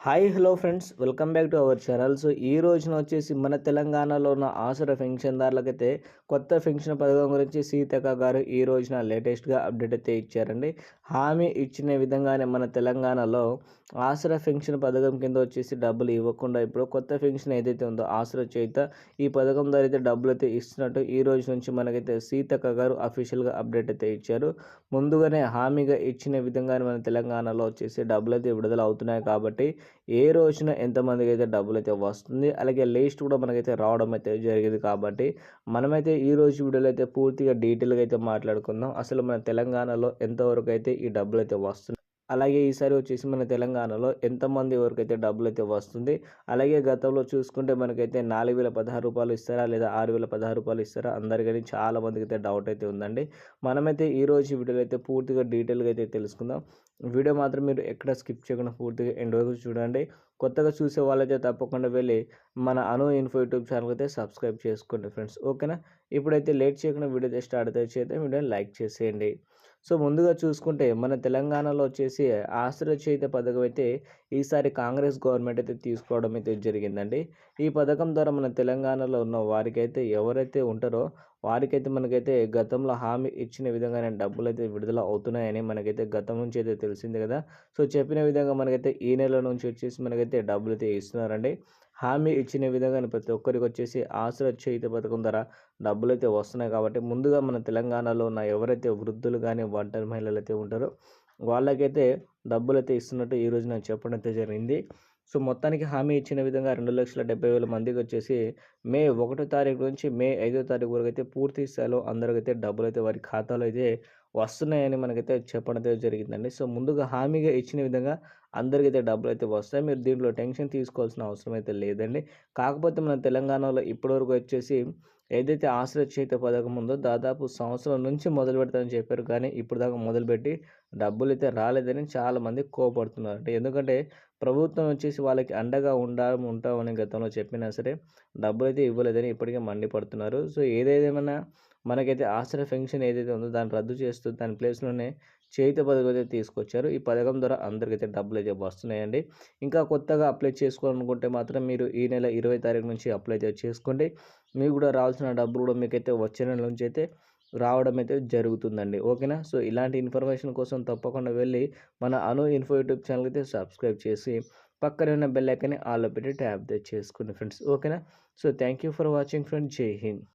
Hi hello friends. Welcome back to our channel. So ఈ రోజున వచ్చేసి మన తెలంగాణలో ఉన్న ఆసుర పెన్షన్దారులకైతే కొత్త పెన్షన్ పథకం గురించి సీతక్క గారు ఈ రోజున లేటెస్ట్గా అప్డేట్ అయితే ఇచ్చారండి. హామీ ఇచ్చిన విధంగానే మన తెలంగాణలో ఆసర పెన్షన్ పథకం కింద వచ్చేసి డబ్బులు ఇవ్వకుండా ఇప్పుడు కొత్త పెన్షన్ ఏదైతే ఉందో ఆసర చేత ఈ పథకం ద్వారా అయితే డబ్బులు అయితే ఇస్తున్నట్టు ఈ రోజు నుంచి మనకైతే సీతక్క గారు అఫీషియల్గా అప్డేట్ అయితే ఇచ్చారు. ముందుగానే హామీగా ఇచ్చిన విధంగానే మన తెలంగాణలో వచ్చేసి డబ్బులు అయితే విడుదల అవుతున్నాయి కాబట్టి ఏ రోజున ఎంతమందికి అయితే డబ్బులు అయితే వస్తుంది అలాగే లిస్ట్ కూడా మనకైతే రావడం అయితే జరిగింది కాబట్టి మనమైతే ఈ రోజు వీడియోలో అయితే పూర్తిగా డీటెయిల్గా అయితే మాట్లాడుకుందాం. అసలు మన తెలంగాణలో ఎంతవరకు అయితే ఈ డబ్బులు అయితే వస్తుంది అలాగే ఈసారి వచ్చేసి మన తెలంగాణలో ఎంతమంది వరకు అయితే డబ్బులు అయితే వస్తుంది అలాగే గతంలో చూసుకుంటే మనకైతే నాలుగు వేల పదహారు రూపాయలు ఇస్తారా లేదా ఆరు వేల పదహారు రూపాయలు ఇస్తారా అందరికీ చాలా మందికి అయితే డౌట్ అయితే ఉందండి. మనమైతే ఈరోజు వీడియోలో అయితే పూర్తిగా డీటెయిల్గా అయితే తెలుసుకుందాం. వీడియో మాత్రం మీరు ఎక్కడ స్కిప్ చేయకుండా పూర్తిగా ఎండ్ వరకు చూడండి. కొత్తగా చూసే వాళ్ళైతే తప్పకుండా వెళ్ళి మన అను ఇన్ఫో యూట్యూబ్ ఛానల్ అయితే సబ్స్క్రైబ్ చేసుకోండి ఫ్రెండ్స్. ఓకేనా? ఇప్పుడైతే లేట్ చేయకుండా వీడియో అయితే స్టార్ట్ అయితే చేద్దాం. వీడియోని లైక్ చేసేయండి. సో ముందుగా చూసుకుంటే మన తెలంగాణలో వచ్చేసి ఆశ్రయచేత పథకం అయితే ఈసారి కాంగ్రెస్ గవర్నమెంట్ అయితే తీసుకోవడం అయితే జరిగిందండి. ఈ పథకం ద్వారా మన తెలంగాణలో ఉన్న వారికైతే ఎవరైతే ఉంటారో వారికైతే మనకైతే గతంలో హామీ ఇచ్చిన విధంగానే డబ్బులు అయితే విడుదల అవుతున్నాయని మనకైతే గతం నుంచి అయితే తెలిసింది కదా. సో చెప్పిన విధంగా మనకైతే ఈ నెల నుంచి వచ్చేసి మనకైతే డబ్బులు అయితే ఇస్తున్నారండి. హామీ ఇచ్చిన విధంగా ప్రతి ఒక్కరికి వచ్చేసి ఆశ్రయ చేయుత పథకం ద్వారా డబ్బులు అయితే వస్తున్నాయి కాబట్టి ముందుగా మన తెలంగాణలో ఉన్న ఎవరైతే వృద్ధులు కానీ ఒంటరి మహిళలు అయితే ఉంటారో వాళ్ళకైతే డబ్బులు అయితే ఇస్తున్నట్టు ఈరోజు నేను చెప్పడం అయితే జరిగింది. సో మొత్తానికి హామీ ఇచ్చిన విధంగా రెండు లక్షల డెబ్బై వేల మందికి వచ్చేసి మే ఒకటో తారీఖు నుంచి మే ఐదో తారీఖు వరకు అయితే పూర్తి స్థాయిలో అందరికైతే డబ్బులు అయితే వారి ఖాతాలో అయితే వస్తున్నాయని మనకైతే చెప్పడం అయితే జరిగిందండి. సో ముందుగా హామీగా ఇచ్చిన విధంగా అందరికైతే డబ్బులు అయితే వస్తాయి. మీరు దీంట్లో టెన్షన్ తీసుకోవాల్సిన అవసరం అయితే లేదండి. కాకపోతే మన తెలంగాణలో ఇప్పటివరకు వచ్చేసి ఏదైతే ఆశ్రయ చేత పథకం ఉందో దాదాపు సంవత్సరం నుంచి మొదలు పెడతామని చెప్పారు. కానీ ఇప్పుడు దాకా మొదలుపెట్టి డబ్బులు అయితే రాలేదని చాలామంది కోపడుతున్నారు అంటే ఎందుకంటే ప్రభుత్వం వచ్చేసి వాళ్ళకి అండగా ఉండాలి ఉంటామని గతంలో చెప్పినా సరే డబ్బులు అయితే ఇవ్వలేదని ఇప్పటికే మండిపడుతున్నారు. సో ఏదేదేమైనా మనకైతే ఆసన పెన్షన్ ఏదైతే ఉందో దాన్ని రద్దు చేస్తూ దాని ప్లేస్లోనే చేతి పథకం అయితే తీసుకొచ్చారు. ఈ పథకం ద్వారా అందరికైతే డబ్బులు అయితే వస్తున్నాయండి. ఇంకా కొత్తగా అప్లై చేసుకోవాలనుకుంటే మాత్రం మీరు ఈ నెల ఇరవై తారీఖు నుంచి అప్లై అయితే చేసుకోండి. మీకు కూడా రావాల్సిన డబ్బులు కూడా మీకైతే వచ్చే నెల నుంచి అయితే రావడం అయితే జరుగుతుందండి. ఓకేనా? సో ఇలాంటి ఇన్ఫర్మేషన్ కోసం తప్పకుండా వెళ్ళి మన అను ఇన్ఫో యూట్యూబ్ ఛానల్ అయితే సబ్స్క్రైబ్ చేసి పక్కన ఉన్న బెల్ ఐకన్ని ఆల్లో పెట్టి ట్యాప్ చేసుకోండి ఫ్రెండ్స్. ఓకేనా? So thank you for watching friends. జై హింద్.